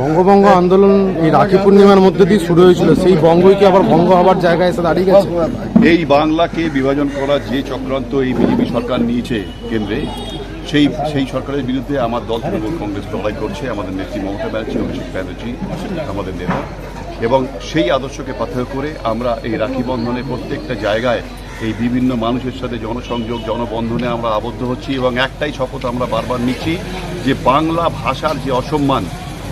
বঙ্গভঙ্গ আন্দোলন এই রাখি পূর্ণিমার মধ্যে দিয়ে শুরু হয়েছিল, সেই বঙ্গই কি আবার ভঙ্গ হবার জায়গায় এসে দাঁড়িয়ে গেছে? এই বাংলাকে বিভাজন করার যে চক্রান্ত এই বিজেপি সরকার নিয়েছে কেন্দ্রে, সেই সেই সরকারের বিরুদ্ধে আমার দল তৃণমূল কংগ্রেস লড়াই করছে, আমাদের নেত্রী মমতা ব্যানার্জি, অভিষেক ব্যানার্জি, আমাদের নেতা। এবং সেই আদর্শকে পাথর করে আমরা এই রাখি বন্ধনে প্রত্যেকটা জায়গায় এই বিভিন্ন মানুষের সাথে জনসংযোগ, জনবন্ধনে আমরা আবদ্ধ হচ্ছি এবং একটাই শপথ আমরা বারবার নিচ্ছি যে বাংলা ভাষার যে অসম্মান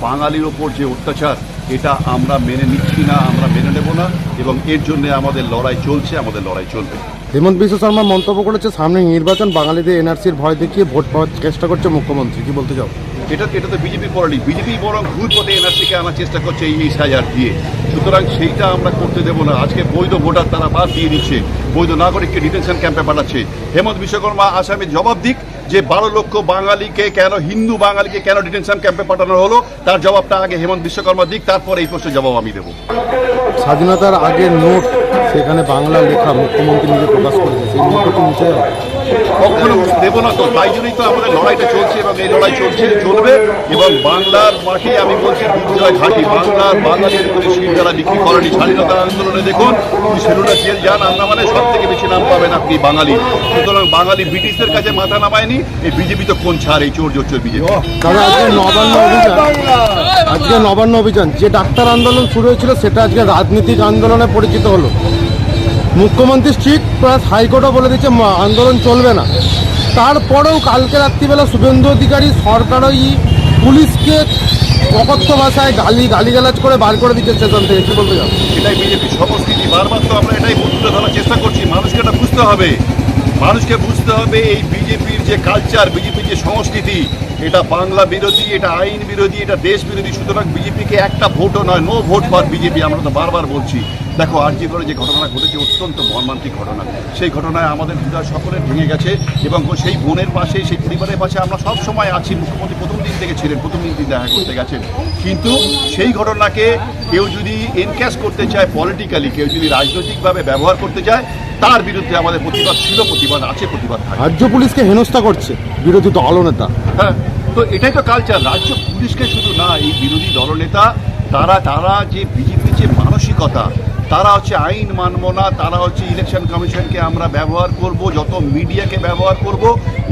বাঙালির ওপর যে অত্যাচার এটা আমরা মেনে নিচ্ছি না আমরা মেনে নেব না এবং এর জন্য আমাদের লড়াই চলছে আমাদের লড়াই চলবে। হেমন্ত বিশ্ব শর্মা মন্তব্য করেছে সামনে নির্বাচন বাঙালিদের এনআরসির ভয় দেখিয়ে ভোট পাওয়ার চেষ্টা করছে মুখ্যমন্ত্রী। কি বলতে চাও? এটা এটা তো বিজেপি করেনি বিজেপি বরং ঘুর পথে এনআরসিকে আনার চেষ্টা করছে এই হাজার দিয়ে। সুতরাং সেইটা আমরা করতে দেবো না। আজকে বৈধ ভোটার তারা বাদ দিয়ে দিচ্ছে। বৈধ নাগরিককে ডিটেনশন ক্যাম্পে পাঠাচ্ছে। হেমন্ত বিশ্বকর্মা আসামে জবাব দিক যে বারো লক্ষ বাঙালিকে কেন হিন্দু বাঙালিকে কেন ডিটেনশন ক্যাম্পে পাঠানো হলো? তার জবাবটা আগে হেমন্ত বিশ্বকর্মা দিক তারপরে এই প্রশ্নের জবাব আমি দেবো। স্বাধীনতার আগের নোট সেখানে বাংলা লেখা মুখ্যমন্ত্রী নিজে প্রকাশ করেছে। সেই নোটটা কখনো দেব না তো তাই জন্যই তো আমাদের লড়াইটা চলছে এবং এই লড়াই চলছে চলবে। এবং বাংলার মাঠে আমি বলছি দুর্জয় ঘাটি। বাংলার বাঙালির সিট যারা বিক্রি করেনি। স্বাধীনতা আন্দোলনে দেখুন সেলুলা জেল যান আন্দামানে সব থেকে বেশি নাম পাবেন আপনি বাঙালি। সুতরাং বাঙালি ব্রিটিশদের কাছে মাথা নামায়নি এই বিজেপি তো কোন ছাড় এই চোর জোচ্চোর বিজেপি। আজকে নবান্ন অভিযান। আজকে নবান্ন অভিযান। যে ডাক্তার আন্দোলন শুরু হয়েছিল সেটা আজকে রাজনীতিক আন্দোলনে পরিচিত হলো। মুখ্যমন্ত্রী স্ট্রিক্ট প্লাস হাইকোর্টও বলে দিচ্ছে আন্দোলন চলবে না। তারপরেও কালকে রাত্রিবেলা শুভেন্দু অধিকারী সরকারই পুলিশকে অকথ্য ভাষায় গালি গালিগালাজ করে বার করে দিচ্ছে স্টেশন থেকে। কি বলতে চাও? এটাই বিজেপির সংস্কৃতি বারবার তো আমরা এটাই তুলে ধরার চেষ্টা বুঝতে হবে। মানুষকে বুঝতে হবে এই বিজেপির যে কালচার বিজেপির যে সংস্কৃতি, এটা বাংলা বিরোধী, এটা আইন বিরোধী, এটা দেশ বিরোধী, সুতরাং বিজেপিকে একটা ভোটও নয় নো ভোট ফর বিজেপি, আমরা তো বারবার বলছি। দেখো আর যে করে যে ঘটনা ঘটেছে অত্যন্ত মর্মান্তিক ঘটনা। সেই ঘটনায় আমাদের হৃদয় সকলের ভেঙে গেছে এবং সেই বোনের পাশে সেই পরিবারের পাশে আমরা সব সময় আছি। মুখ্যমন্ত্রী প্রথম দিন থেকে ছিলেন প্রথম দিন দেখা করতে গেছেন। কিন্তু সেই ঘটনাকে কেউ যদি এনক্যাশ করতে চায় পলিটিক্যালি কেউ যদি রাজনৈতিকভাবে ব্যবহার করতে চায় তার বিরুদ্ধে আমাদের প্রতিবাদ ছিল প্রতিবাদ আছে প্রতিবাদ রাজ্য পুলিশকে হেনস্থা করছে বিরোধী দলনেতা হ্যাঁ তো এটাই তো কালচার রাজ্য পুলিশকে শুধু না এই বিরোধী দলনেতা তারা তারা যে বিজেপির যে মানসিকতা তারা হচ্ছে আইন মানব না তারা হচ্ছে ইলেকশন কমিশনকে আমরা ব্যবহার করব যত মিডিয়াকে ব্যবহার করব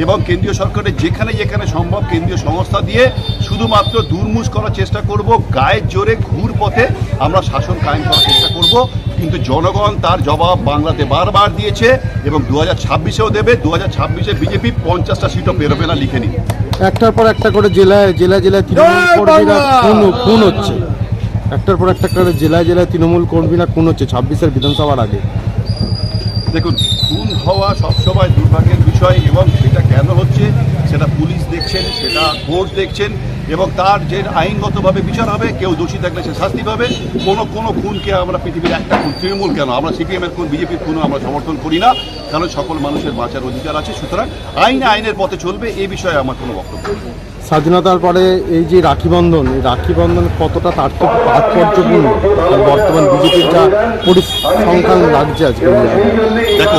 এবং কেন্দ্রীয় সরকারের যেখানে যেখানে সম্ভব কেন্দ্রীয় সংস্থা দিয়ে শুধুমাত্র দুর্মুষ করার চেষ্টা করব গায়ের জোরে ঘুর পথে আমরা শাসন কায়েম করার চেষ্টা করব। কিন্তু জনগণ তার জবাব বাংলাতে বারবার দিয়েছে এবং দু হাজার ছাব্বিশেও দেবে দু হাজার ছাব্বিশে বিজেপি পঞ্চাশটা সিটও পেরোবে না লিখে নিন। একটার পর একটা করে জেলায় জেলায় জেলায় তৃণমূল খুন হচ্ছে। একটার পর একটা করে জেলায় জেলায় তৃণমূল কর্মীরা খুন হচ্ছে ছাব্বিশের বিধানসভার আগে। দেখুন, খুন হওয়া সবসময় দুর্ভাগ্যের বিষয় এবং সেটা কেন হচ্ছে সেটা পুলিশ দেখছেন, সেটা কোর্ট দেখছেন এবং তার যে আইনগতভাবে বিচার হবে, কেউ দোষী থাকলে সে শাস্তি পাবে। কোনো কোনো খুনকে আমরা পৃথিবীর একটা খুন, তৃণমূল কেন? আমরা সিপিএমের খুন, বিজেপির খুনও আমরা সমর্থন করি না। কারণ সকল মানুষের বাঁচার অধিকার আছে। সুতরাং আইন আইনের পথে চলবে, এ বিষয়ে আমার কোনো বক্তব্য নেই। স্বাধীনতার পরে এই যে রাখি বন্ধন এই রাখি বন্ধন কতটা তাৎপর্য তাৎপর্যপূর্ণ? বর্তমান বিজেপির যা পরিসংখ্যান লাগছে আজকে দেখো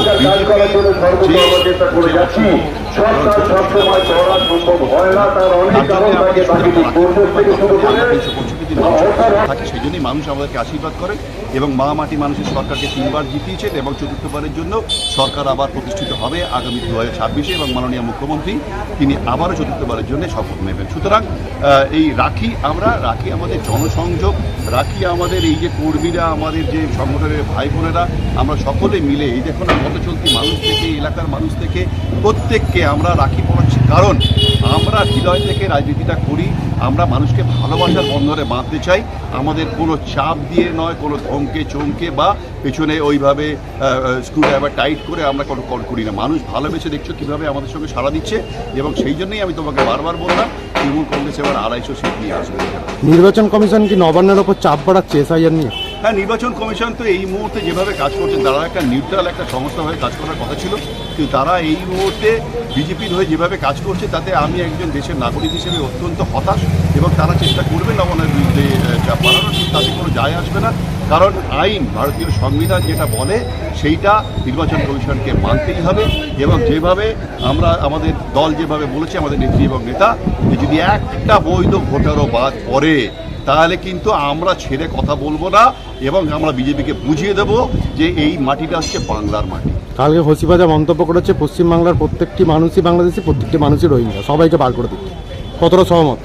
বিজেপি যে যে অসুখ তার জন্য আমাকে থাকে, সেই জন্যই মানুষ আমাদেরকে আশীর্বাদ করে এবং মা মাটি মানুষের সরকারকে তিনবার জিতিয়েছেন এবং চতুর্থবারের জন্য সরকার আবার প্রতিষ্ঠিত হবে আগামী দু হাজার ছাব্বিশে এবং মাননীয় মুখ্যমন্ত্রী তিনি আবারও চতুর্থবারের জন্য শপথ নেবেন। সুতরাং এই রাখি আমরা, রাখি আমাদের জনসংযোগ, রাখি আমাদের এই যে কর্মীরা, আমাদের যে সংগঠনের ভাই বোনেরা আমরা সকলে মিলে এই দেখুন পথ চলতি মানুষ থেকে, এলাকার মানুষ থেকে প্রত্যেককে আমরা রাখি পড়াচ্ছি কারণ আমরা হৃদয় থেকে রাজনীতিটা করি, আমরা মানুষকে ভালোবাসার বন্ধনে বাঁধতে চাই, আমাদের কোনো চাপ দিয়ে নয়, কোনো ধমকে, চমকে বা পেছনে ওইভাবে স্ক্রু ড্রাইভার টাইট করে আমরা কোনো কল করি না। মানুষ ভালোবেসে দেখছ কীভাবে আমাদের সঙ্গে সাড়া দিচ্ছে এবং সেই জন্যই আমি তোমাকে বারবার বললাম, তৃণমূল কংগ্রেস এবার আড়াইশো সিট নিয়ে আসবে। নির্বাচন কমিশন কি নবান্নের ওপর চাপ বাড়াচ্ছে এসআইআর নিয়ে? হ্যাঁ নির্বাচন কমিশন তো এই মুহূর্তে যেভাবে কাজ করছেন, তারা একটা নিউট্রাল একটা সংস্থা হয়ে কাজ করার কথা ছিল। কিন্তু তারা এই মুহূর্তে বিজেপির হয়ে যেভাবে কাজ করছে, তাতে আমি একজন দেশের নাগরিক হিসেবে অত্যন্ত হতাশ এবং তারা চেষ্টা করবে নবনের বিরুদ্ধে বাড়ানোর, কিন্তু তাতে কোনো যায় আসবে না। কারণ আইন, ভারতীয় সংবিধান যেটা বলে, সেইটা নির্বাচন কমিশনকে মানতেই হবে এবং যেভাবে আমরা, আমাদের দল যেভাবে বলেছে, আমাদের নেত্রী এবং নেতা যদি একটা বৈধ ভোটারও বাদ পড়ে তাহলে কিন্তু আমরা ছেড়ে কথা বলব না এবং আমরা বিজেপিকে বুঝিয়ে দেব যে এই মাটিটা হচ্ছে বাংলার মাটি। কালকে হসিবাজা মন্তব্য করেছে পশ্চিমবাংলার প্রত্যেকটি মানুষই বাংলাদেশি প্রত্যেকটি মানুষই রোহিঙ্গা। সবাইকে বার করে দিচ্ছে। কতটা সহমত?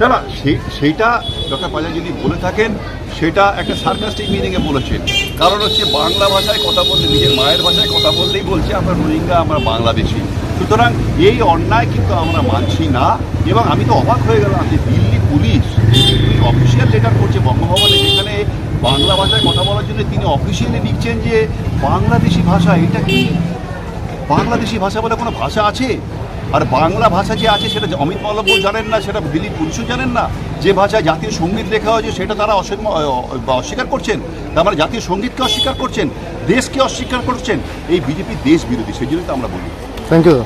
না না সেই সেইটা ডক্টর পাজা যদি বলে থাকেন সেটা একটা সার্কাস্টিক মিনিংয়ে বলেছেন। কারণ হচ্ছে বাংলা ভাষায় কথা বললে নিজের মায়ের ভাষায় কথা বললেই বলছে আমরা রোহিঙ্গা আমরা বাংলাদেশি। সুতরাং এই অন্যায় কিন্তু আমরা মানছি না এবং আমি তো অবাক হয়ে গেলাম যে দিল্লি পুলিশ অফিসিয়াল লেটার করছে বঙ্গভবনে, যেখানে বাংলা ভাষায় কথা বলার জন্য তিনি অফিসিয়ালি লিখছেন যে বাংলাদেশি ভাষা, এটা কি? বাংলাদেশি ভাষা বলে কোনো ভাষা আছে? আর বাংলা ভাষা যে আছে, সেটা অমিত মালব্য জানেন না, সেটা দিলীপ পুরুষও জানেন না, যে ভাষায় জাতীয় সংগীত লেখা হয়েছে, সেটা তারা অস্বীকার করছেন। তার মানে জাতীয় সঙ্গীতকে অস্বীকার করছেন, দেশকে অস্বীকার করছেন, এই বিজেপি দেশ বিরোধী, সেই জন্য তো আমরা বলি। Thank you